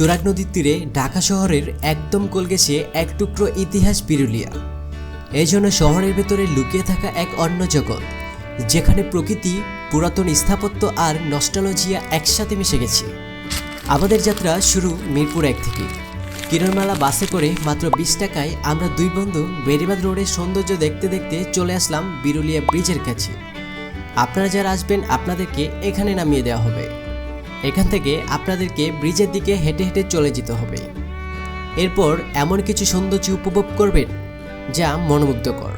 তুরাগ নদীর তীরে ঢাকা শহরের একদম কোলগেছে এক টুকরো ইতিহাস বিরুলিয়া এই জন্য শহরের ভেতরে লুকিয়ে থাকা এক অন্য জগৎ, যেখানে প্রকৃতি, পুরাতন স্থাপত্য আর নস্টালজিয়া একসাথে মিশে গেছে। আমাদের যাত্রা শুরু মিরপুর এক থেকে। কিরণমালা বাসে করে মাত্র বিশ টাকায় আমরা দুই বন্ধু বেরিবাদ রোডের সৌন্দর্য দেখতে দেখতে চলে আসলাম বিরুলিয়া ব্রিজের কাছে। আপনারা যারা আসবেন, আপনাদেরকে এখানে নামিয়ে দেওয়া হবে। এখান থেকে আপনাদেরকে ব্রিজের দিকে হেঁটে হেঁটে চলে যেতে হবে। এরপর এমন কিছু সৌন্দর্য উপভোগ করবেন যা মনোমুগ্ধকর।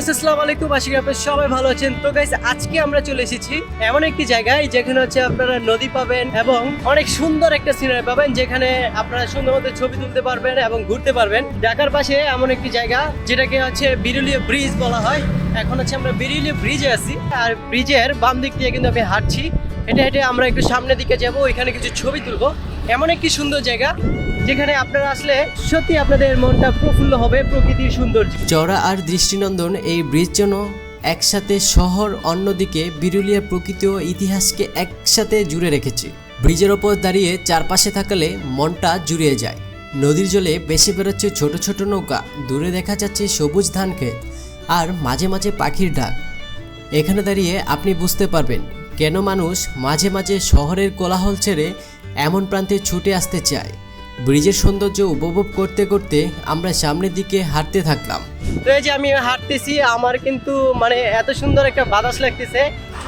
আসসালামু আলাইকুম। আশা করি সবাই ভালো আছেন। তো গাইস আজকে আমরা চলে এসেছি এমন একটি জায়গায় যেখানে হচ্ছে আপনারা নদী পাবেন এবং অনেক সুন্দর একটা সিনারি পাবেন যেখানে আপনারা সুন্দর মতো ছবি তুলতে পারবেন এবং ঘুরতে পারবেন। ঢাকার পাশে এমন একটি জায়গা যেটাকে হচ্ছে বিরুলিয়া ব্রিজ বলা হয়। এখন হচ্ছে আমরা বিরুলিয়া ব্রিজে আছি। আর ব্রিজের বাম দিক দিয়ে কিন্তু আমি হাঁটছি। হেঁটে হেঁটে আমরা একটু সামনের দিকে যাব, ওইখানে কিছু ছবি তুলবো। এমন একটি সুন্দর জায়গা, যেখানে আপনারা আসলে সত্যি আপনাদের মনটা প্রফুল্ল হবে, প্রকৃতির সৌন্দর্য। চড়া আর দৃষ্টিনন্দন এই ব্রিজ যেন একসাথে শহর, অন্যদিকে বিরুলিয়ার প্রকৃতি ও ইতিহাসকে একসাথে জুড়ে রেখেছে। ব্রিজের ওপর দাঁড়িয়ে চারপাশে থাকলে মনটা জুড়িয়ে যায়। নদীর জলে বেশি বেরোচ্ছে ছোট ছোট নৌকা, দূরে দেখা যাচ্ছে সবুজ ধান ক্ষেত আর মাঝে মাঝে পাখির ডাক। এখানে দাঁড়িয়ে আপনি বুঝতে পারবেন কেন মানুষ মাঝে মাঝে শহরের কোলাহল ছেড়ে এমন প্রান্তে ছুটে আসতে চায়? ব্রিজের সৌন্দর্য উপভোগ করতে করতে আমরা সামনের দিকে হাঁটতে থাকলাম। তো এই যে আমি হাঁটতেছি, আমার কিন্তু মানে এত সুন্দর একটা বাতাস লাগতেছে।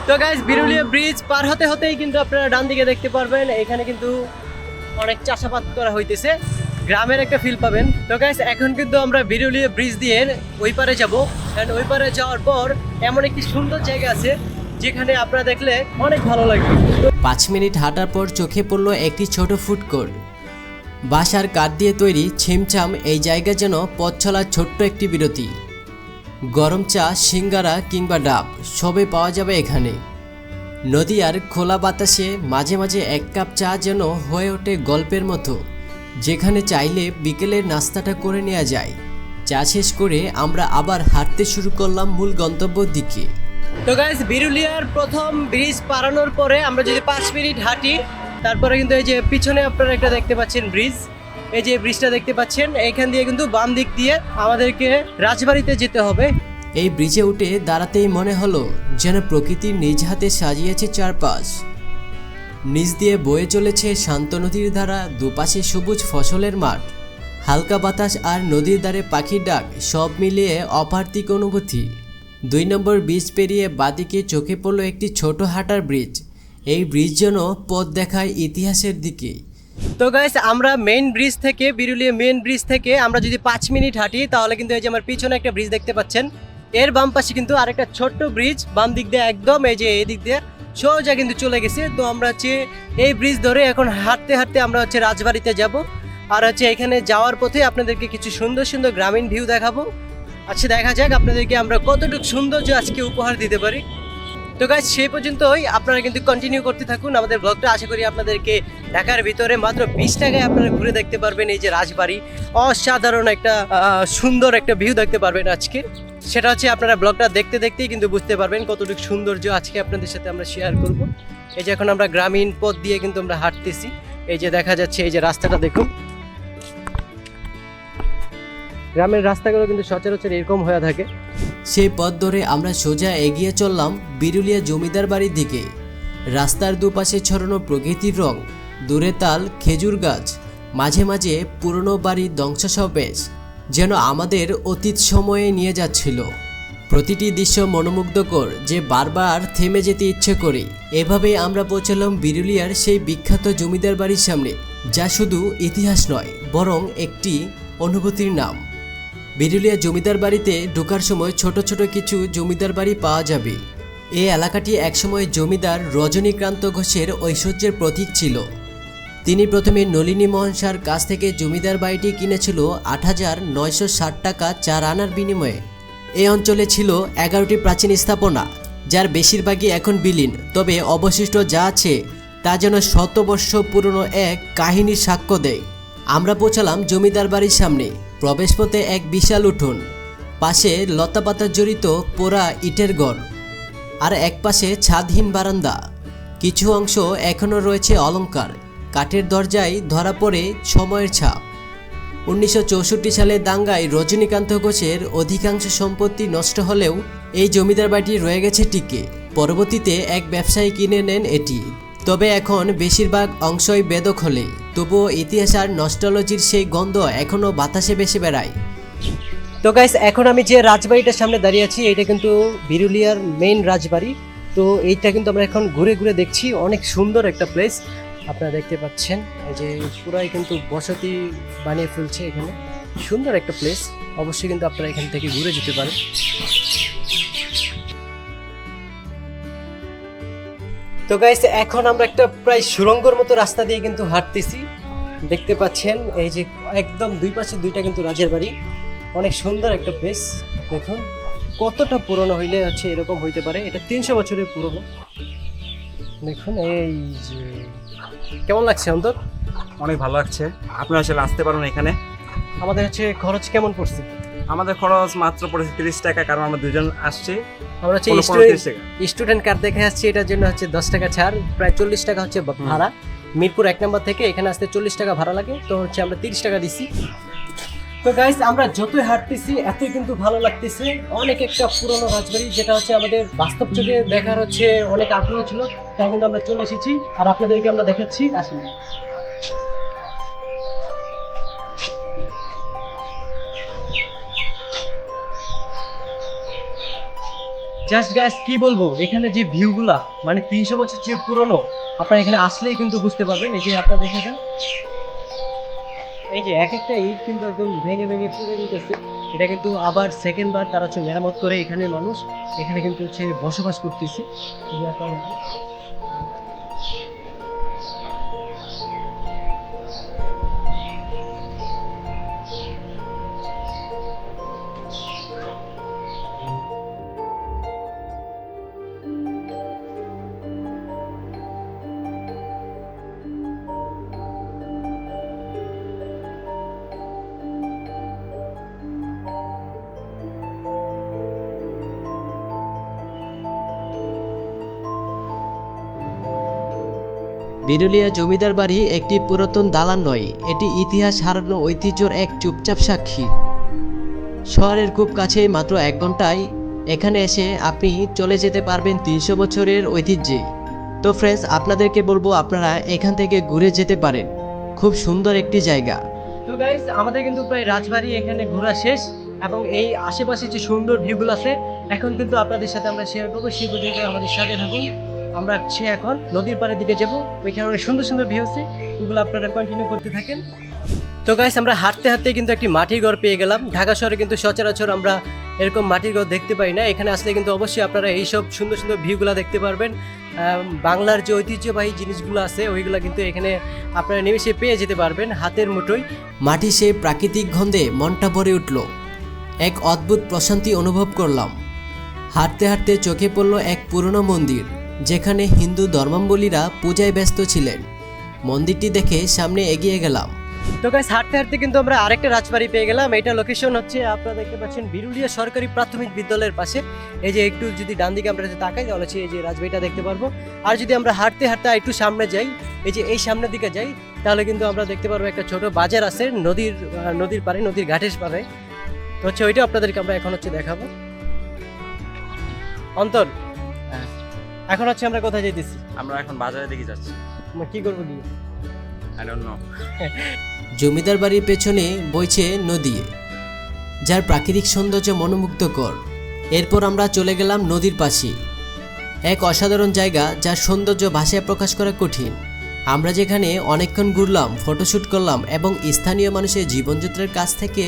তো গাইজ বিরুলিয়া ব্রিজ পার হতে হতেই কিন্তু আপনারা ডান দিকে দেখতে পারবেন, এখানে কিন্তু অনেক চাষাবাদ করা হইতেছে। গ্রামের একটা ফিল পাবেন। তো গাইজ এখন কিন্তু আমরা বিরুলিয়া ব্রিজ দিয়ে ওই পারে যাব। অ্যান্ড ওই পারে যাওয়ার পর এমন একটি সুন্দর জায়গা আছে যেখানে আপনারা দেখলে অনেক ভালো লাগবে। পাঁচ মিনিট হাঁটার পর চোখে পড়ল একটি ছোট ফুড কোর্ট। বাসার কাঠ দিয়ে তৈরি ছিমছাম এই জায়গা যেন পথ ছোট্ট একটি বিরতি। গরম চা, সিঙ্গারা কিংবা ডাব সবে পাওয়া যাবে এখানে। নদী আর খোলা বাতাসে মাঝে মাঝে এক কাপ চা যেন হয়ে ওঠে গল্পের মতো। যেখানে চাইলে বিকেলের নাস্তাটা করে নেওয়া যায়। চা শেষ করে আমরা আবার হাঁটতে শুরু করলাম মূল গন্তব্যর দিকে। তো গাইজ বিরুলিয়ার প্রথম ব্রিজ পারানোর পরে আমরা যদি পাঁচ মিনিট হাঁটি, তারপরে কিন্তু এই যে পিছনে আপনারা একটা দেখতে পাচ্ছেন ব্রিজ এই যে ব্রিজটা দেখতে পাচ্ছেন, এইখান দিয়ে কিন্তু বাম দিক দিয়ে আমাদেরকে রাজবাড়িতে যেতে হবে। এই ব্রিজে উঠে দাঁড়াতেই মনে হলো যেন প্রকৃতির নিজ হাতে সাজিয়েছে চারপাশ। নিচ দিয়ে বয়ে চলেছে শান্ত নদীর ধারা, দুপাশে সবুজ ফসলের মাঠ। হালকা বাতাস আর নদীর ধারে পাখির ডাক, সব মিলিয়ে অপার্থিক অনুভূতি। দুই নম্বর ব্রিজ পেরিয়ে বাদিকে চোখে পড়ল একটি ছোট হাঁটার ব্রিজ। এই ব্রিজ যেন পথ দেখায় ইতিহাসের দিকে। তো গাইস আমরা মেইন ব্রিজ থেকে, বিরুলিয়া মেইন ব্রিজ থেকে আমরা যদি পাঁচ মিনিট হাঁটি, তাহলে কিন্তু এই যে আমার পিছনে একটা ব্রিজ দেখতে পাচ্ছেন। এর বাম পাশে কিন্তু আরেকটা ছোট্ট ব্রিজ বাম দিক দিয়ে একদম এই যে এই দিক দিয়ে সোজা কিন্তু চলে গেছে। তো আমরা হচ্ছে এই ব্রিজ ধরে এখন হাঁটতে হাঁটতে আমরা হচ্ছে রাজবাড়িতে যাব। আর হচ্ছে এখানে যাওয়ার পথে আপনাদেরকে কিছু সুন্দর সুন্দর গ্রামীণ ভিউ দেখাবো। আচ্ছা দেখা যাক আপনাদেরকে আমরা কতটুকু সৌন্দর্য আজকে উপহার দিতে পারি। তো গাইজ সেই পর্যন্তই। আপনারা কিন্তু কন্টিনিউ করতে থাকুন আমাদের ব্লগটা আশা করি আপনাদেরকে ঢাকার ভিতরে মাত্র বিশ টাকায় আপনারা ঘুরে দেখতে পারবেন এই যে রাজবাড়ি। অসাধারণ একটা সুন্দর একটা ভিউ দেখতে পারবেন আজকে। সেটা হচ্ছে আপনারা ব্লগটা দেখতে দেখতেই কিন্তু বুঝতে পারবেন কতটুকু সৌন্দর্য আজকে আপনাদের সাথে আমরা শেয়ার করব। এই যে এখন আমরা গ্রামীণ পথ দিয়ে কিন্তু আমরা হাঁটতেছি। এই যে দেখা যাচ্ছে, এই যে রাস্তাটা দেখুন। গ্রামের রাস্তাগুলো কিন্তু সচরাচর এরকম হয়ে থাকে। সেই পথ ধরে আমরা সোজা এগিয়ে চললাম বিরুলিয়া জমিদার বাড়ির দিকে। রাস্তার দুপাশে ছড়ানো প্রকৃতির রং, দূরে তাল, খেজুর গাছ, মাঝে মাঝে পুরনো বাড়ির ধ্বংসাবশেষ যেন আমাদের অতীত সময়ে নিয়ে যাচ্ছিল। প্রতিটি দৃশ্য মনোমুগ্ধকর যে বারবার থেমে যেতে ইচ্ছে করে। এভাবেই আমরা পৌঁছলাম বিরুলিয়ার সেই বিখ্যাত জমিদার বাড়ির সামনে, যা শুধু ইতিহাস নয়, বরং একটি অনুভূতির নাম। বিরুলিয়া জমিদার বাড়িতে ঢোকার সময় ছোট ছোট কিছু জমিদার বাড়ি পাওয়া যাবে। এই এলাকাটি একসময় জমিদার রজনীকান্ত ঘোষের ঐশ্বর্যের প্রতীক ছিল। তিনি প্রথমে নলিনী মোহন সার কাছ থেকে জমিদার বাড়িটি কিনেছিল আট হাজার নয়শো ষাট টাকা চার আনার বিনিময়ে। এই অঞ্চলে ছিল এগারোটি প্রাচীন স্থাপনা, যার বেশিরভাগই এখন বিলীন। তবে অবশিষ্ট যা আছে, তা যেন শতবর্ষ পুরনো এক কাহিনীর সাক্ষ্য দেয়। আমরা পৌঁছালাম জমিদার বাড়ির সামনে। প্রবেশপথে এক বিশাল উঠোন। পাশে লতাপাতা জড়িত পোড়া ইটের ঘর আর এক পাশে ছাদহীন বারান্দা। কিছু অংশ এখনও রয়েছে অলংকার। কাঠের দরজায় ধরা পড়ে সময়ের ছাপ। উনিশশো চৌষট্টি সালে দাঙ্গায় রজনীকান্ত ঘোষের অধিকাংশ সম্পত্তি নষ্ট হলেও এই জমিদার বাড়িটি রয়ে গেছে টিকে। পরবর্তীতে এক ব্যবসায়ী কিনে নেন এটি। তবে এখন বেশিরভাগ অংশই বেদখলে। তবুও ইতিহাস আর নস্টলজির সেই গন্ধ এখনও বাতাসে বেশি বেড়ায়। তো গাইস এখন আমি যে রাজবাড়িটার সামনে দাঁড়িয়ে আছি এটা কিন্তু বিরুলিয়ার মেইন রাজবাড়ি। তো এইটা কিন্তু আমরা এখন ঘুরে ঘুরে দেখছি, অনেক সুন্দর একটা প্লেস আপনারা দেখতে পাচ্ছেন যে পুরাই কিন্তু বসতি বানিয়ে ফেলছে এখানে। সুন্দর একটা প্লেস অবশ্যই কিন্তু আপনারা এখান থেকে ঘুরে যেতে পারেন। তো গাইস এখন আমরা একটা প্রায় সুরঙ্গর মতো রাস্তা দিয়ে কিন্তু হাঁটতেছি। দেখতে পাচ্ছেন এই যে একদম দুই পাশে দুইটা কিন্তু রাজের বাড়ি। অনেক সুন্দর একটা প্লেস দেখুন। কতটা পুরনো হইলে হচ্ছে এরকম হইতে পারে এটা তিনশো বছরের পুরনো। দেখুন এই যে কেমন লাগছে অন্তর অনেক ভালো লাগছে। আপনারা আসলে আসতে পারেন এখানে। আমাদের হচ্ছে খরচ কেমন পড়ছে? আমাদের খরচ মাত্র পড়েছে তিরিশ টাকা কারণ আমরা দুজন আসছি। আমরা হচ্ছে স্টুডেন্ট কার্ড দেখে আসছি এটার জন্য হচ্ছে দশ টাকা ছাড় প্রায় চল্লিশ টাকা হচ্ছে ভাড়া। মিরপুর এক নম্বর থেকে এখানে আসতে চল্লিশ টাকা ভাড়া লাগে, তো হচ্ছে আমরা তিরিশ টাকা দিছি। তো গাইস আমরা যতই হাঁটতেছি, এতই কিন্তু ভালো লাগতেছে। অনেক একটা পুরনো রাজবাড়ি, যেটা হচ্ছে আমাদের বাস্তব চোখে দেখার হচ্ছে অনেক আগ্রহ ছিল, তাই কিন্তু আমরা চলে এসেছি। আর আপনাদেরকে আমরা দেখাচ্ছি, আসুন। জাস্ট গাইস কি বলব? এখানে যে ভিউগুলা মানে তিনশো বছর যে পুরনো, আপনারা এখানে আসলেই কিন্তু বুঝতে পারবেন। এই যে আপনারা দেখেছেন? এই যে এক একটা ইট কিন্তু একদম ভেঙে ভেঙে পুড়ে দিতেছে এটা কিন্তু আবার সেকেন্ড বার তারা হচ্ছে মেরামত করে এখানে মানুষ। এখানে কিন্তু হচ্ছে বসবাস করতেছে। বিরুলিয়া জমিদার বাড়ি একটি পুরাতন দালান নয়, এটি ইতিহাস হারানো ঐতিহ্যর এক চুপচাপ সাক্ষী। শহরের খুব কাছে মাত্র এক ঘন্টায় এখানে এসে আপনি চলে যেতে পারবেন তিনশো বছরের ঐতিহ্যে। তো ফ্রেন্ডস আপনাদেরকে বলব আপনারা এখান থেকে ঘুরে যেতে পারেন। খুব সুন্দর একটি জায়গা। তো গাইস আমাদের কিন্তু প্রায় রাজবাড়ি এখানে ঘোরা শেষ এবং এই আশেপাশে যে সুন্দর ভিউগুলো আছে, এখন কিন্তু আপনাদের সাথে আমরা শেয়ার করব। সেই পর্যন্ত আমাদের সাথে থাকুন। আমরা সে এখন নদীর পাড়ের দিকে যাব। ওইখানে অনেক সুন্দর সুন্দর ভিউ আছে। ওগুলো আপনারা কন্টিনিউ করতে থাকেন। তো গাইস আমরা হাঁটতে হাঁটতে কিন্তু একটি মাটির ঘর পেয়ে গেলাম। ঢাকা শহরে কিন্তু সচরাচর আমরা এরকম মাটির ঘর দেখতে পাই না। এখানে আসলে কিন্তু অবশ্যই আপনারা এইসব সুন্দর সুন্দর ভিউগুলো দেখতে পারবেন। বাংলার যে ঐতিহ্যবাহী জিনিসগুলো আছে, ওইগুলো কিন্তু এখানে আপনারা নিমেষে পেয়ে যেতে পারবেন হাতের মুঠোয়। মাটি সে প্রাকৃতিক গন্ধে মনটা ভরে উঠল। এক অদ্ভুত প্রশান্তি অনুভব করলাম। হাঁটতে হাঁটতে চোখে পড়ল এক পুরনো মন্দির। যেখানে হিন্দু ধর্মাবলীরা পূজায় ব্যস্ত ছিলেন। মন্দিরটি দেখে সামনে এগিয়ে গেলাম। তো গাইস হাঁটতে হাঁটতে কিন্তু আমরা আরেকটা রাজবাড়ি পেয়ে গেলাম। এটা লোকেশন হচ্ছে আপনারা দেখতে পাচ্ছেন বিরুলিয়া সরকারি প্রাথমিক বিদ্যালয়ের পাশে। এই যে একটু যদি ডান দিকে আমরা তাকাই, তাহলে হচ্ছে এই যে রাজবাড়িটা দেখতে পারব। আর যদি আমরা হাঁটতে হাঁটতে একটু সামনে যাই, এই যে এই সামনের দিকে যাই, তাহলে কিন্তু আমরা দেখতে পারব একটা ছোট বাজার আছে নদীর নদীর পাড়ে, নদীর ঘাটের পাড়ে। তো হচ্ছে ওইটা আপনাদেরকে আমরা এখন হচ্ছে দেখাবো। অন্তর এখন হচ্ছে আমরা কোথায় যেতেছি আমরা এখন বাজারের দিকে যাচ্ছি। আমরা কি করব গিয়ে? আই ডোন্ট নো জমিদার বাড়ির পেছনে বইছে নদী যার প্রাকৃতিক সৌন্দর্য মনোমুগ্ধকর। এরপর আমরা চলে গেলাম নদীর পাশে। এক অসাধারণ জায়গা যার সৌন্দর্য ভাষায় প্রকাশ করা কঠিন। আমরা যেখানে অনেকক্ষণ ঘুরলাম ফটোশ্যুট করলাম এবং স্থানীয় মানুষের জীবনযাত্রার কাছ থেকে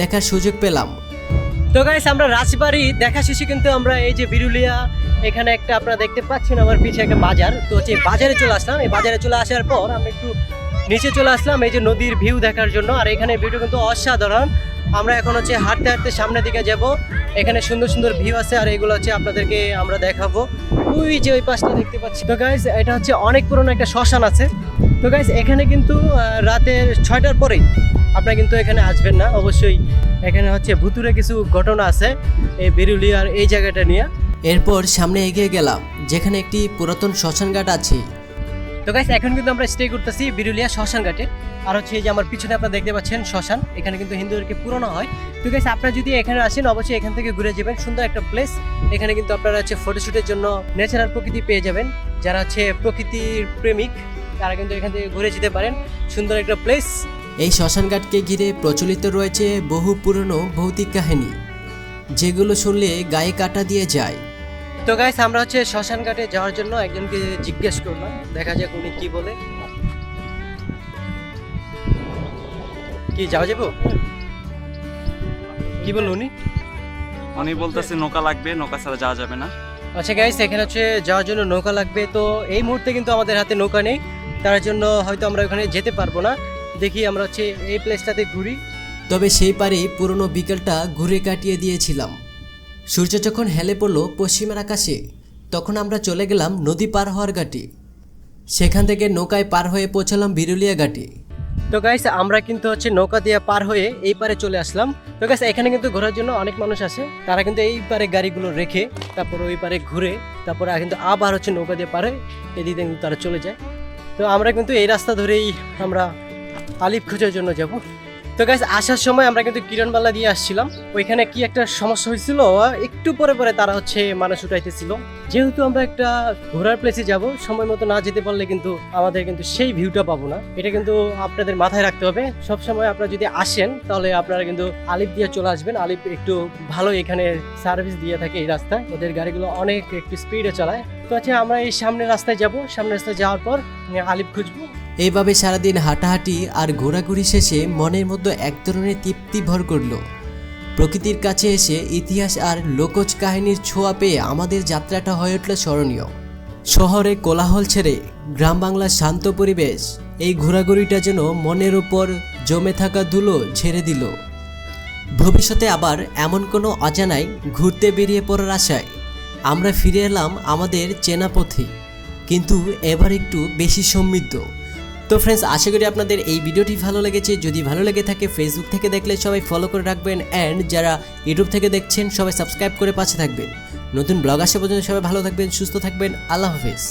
দেখার সুযোগ পেলাম। তো গাইস আমরা রাজবাড়ি, দেখা শেষে কিন্তু আমরা এই যে বিরুলিয়া, এখানে একটা আপনারা দেখতে পাচ্ছেন আমার পিছে একটা বাজার। তো হচ্ছে বাজারে চলে আসলাম, এই বাজারে চলে আসার পর আমরা একটু নিচে চলে আসলাম, এই যে নদীর ভিউ দেখার জন্য। আর এখানে ভিউটা কিন্তু অসাধারণ। আমরা এখন হচ্ছে হাঁটতে হাঁটতে সামনের দিকে যাব। এখানে সুন্দর সুন্দর ভিউ আছে, আর এগুলো হচ্ছে আপনাদেরকে আমরা দেখাবো। ওই যে ওই পাশটা দেখতে পাচ্ছি। তো গাইস এটা হচ্ছে অনেক পুরনো একটা শ্মশান আছে। তো গাইস এখানে কিন্তু রাতের ছয়টার পরেই আপনারা কিন্তু এখানে আসবেন না। অবশ্যই এখানে হচ্ছে ভুতুরে কিছু ঘটনা আছে এই বিরুলিয়ার এই জায়গাটা নিয়ে। এরপর সামনে এগিয়ে গেলাম যেখানে একটি পুরাতন শ্মশানঘাট আছে। তো গাইস এখন কিন্তু আমরা স্টে করতেছি বিরুলিয়া শ্মশান ঘাটে। আর হচ্ছে এই যে আমার পিছনে আপনারা দেখতে পাচ্ছেন শ্মশান এখানে কিন্তু হিন্দুদেরকে পুরনো হয়। তো গাইস আপনারা যদি এখানে আসেন অবশ্যই এখান থেকে ঘুরে যাবেন। সুন্দর একটা প্লেস এখানে কিন্তু আপনারা হচ্ছে ফটোশুটের জন্য ন্যাচারাল প্রকৃতি পেয়ে যাবেন। যারা হচ্ছে প্রকৃতির প্রেমিক তারা কিন্তু এখান থেকে ঘুরে যেতে পারেন। সুন্দর একটা প্লেস এই শ্মশানঘাটকে ঘিরে প্রচলিত রয়েছে বহু পুরনো ভৌতিক কাহিনী যেগুলো শুনলে গায়ে কাটা দিয়ে যায়। তো গাইস আমরা হচ্ছে শ্মশান ঘাটে যাওয়ার জন্য একজনকে জিজ্ঞেস করলাম দেখা যাক উনি কি বলে। কি যাওয়া যাব? কি বলল উনি? উনি বলতেছে নৌকা লাগবে নৌকা ছাড়া যাওয়া যাবে না। আচ্ছা গাইস এখানে হচ্ছে যাওয়ার জন্য নৌকা লাগবে তো এই মুহূর্তে কিন্তু আমাদের হাতে নৌকা নেই তার জন্য হয়তো আমরা ওখানে যেতে পারব না। দেখি আমরা হচ্ছে এই প্লেসটাতে ঘুরি। তবে সেই পারেই পুরনো বিকেলটা ঘুরে কাটিয়ে দিয়েছিলাম। সূর্য যখন হেলে পড়ল পশ্চিমের আকাশে তখন আমরা চলে গেলাম নদী পার হওয়ার ঘাটে। সেখান থেকে নৌকায় পার হয়ে পৌঁছালাম বিরুলিয়া ঘাটে। তো গাইস আমরা কিন্তু হচ্ছে নৌকা দিয়ে পার হয়ে এই পারে চলে আসলাম। তো গাইস এখানে কিন্তু ঘোরার জন্য অনেক মানুষ আসে তারা কিন্তু এই পারে গাড়িগুলো রেখে তারপর ওই পারে ঘুরে তারপরে কিন্তু আবার হচ্ছে নৌকা দিয়ে পারে এদিকে কিন্তু তারা চলে যায়। তো আমরা কিন্তু এই রাস্তা ধরেই আমরা আলিপ খোঁজার জন্য যাব। তো গাইস আসার সময় আমরা কিন্তু কিরণবালা দিয়ে আসছিলাম। ওইখানে কি একটা সমস্যা হয়েছিল, একটু পরে পরে তারা হচ্ছে মানুষ উঠাইতেছিল। যেহেতু আমরা একটা ঘোরার প্লেসে যাব, সময় মতো না যেতে পারলে কিন্তু আমাদের কিন্তু সেই ভিউটা পাবো না। এটা কিন্তু আপনাদের মাথায় রাখতে হবে। সব সময় আপনারা যদি আসেন, তাহলে আপনারা কিন্তু আলিপ দিয়ে চলে আসবেন। আলিপ একটু ভালো এখানে সার্ভিস দিয়ে থাকে এই রাস্তায়। ওদের গাড়িগুলো অনেক একটু স্পিডে চালায়। তো আচ্ছা আমরা এই সামনের রাস্তায় যাব। সামনের রাস্তায় যাওয়ার পর আলিপ খুঁজবো। এইভাবে সারাদিন হাঁটাহাঁটি আর ঘোরাঘুরি শেষে মনের মধ্যে এক ধরনের তৃপ্তি ভর করল। প্রকৃতির কাছে এসে ইতিহাস আর লোকজ কাহিনীর ছোঁয়া পেয়ে আমাদের যাত্রাটা হয়ে উঠল স্মরণীয়। শহরে কোলাহল ছেড়ে গ্রাম বাংলার শান্ত পরিবেশ, এই ঘোরাঘুরিটা যেন মনের ওপর জমে থাকা ধুলো ঝেড়ে দিল। ভবিষ্যতে আবার এমন কোনো অজানায় ঘুরতে বেরিয়ে পড়ার আশায় আমরা ফিরে এলাম আমাদের চেনা পথে, কিন্তু এবার একটু বেশি সমৃদ্ধ। তো ফ্রেন্ডস আশা করি আপনাদের এই ভিডিওটি ভালো লেগেছে। যদি ভালো লেগে থাকে ফেসবুক থেকে দেখলে সবাই ফলো করে রাখবেন অ্যান্ড যারা ইউটিউব থেকে দেখছেন, সবাই সাবস্ক্রাইব করে পাশে থাকবেন। নতুন ব্লগ আসা পর্যন্ত সবাই ভালো থাকবেন, সুস্থ থাকবেন। আল্লাহ হাফেজ।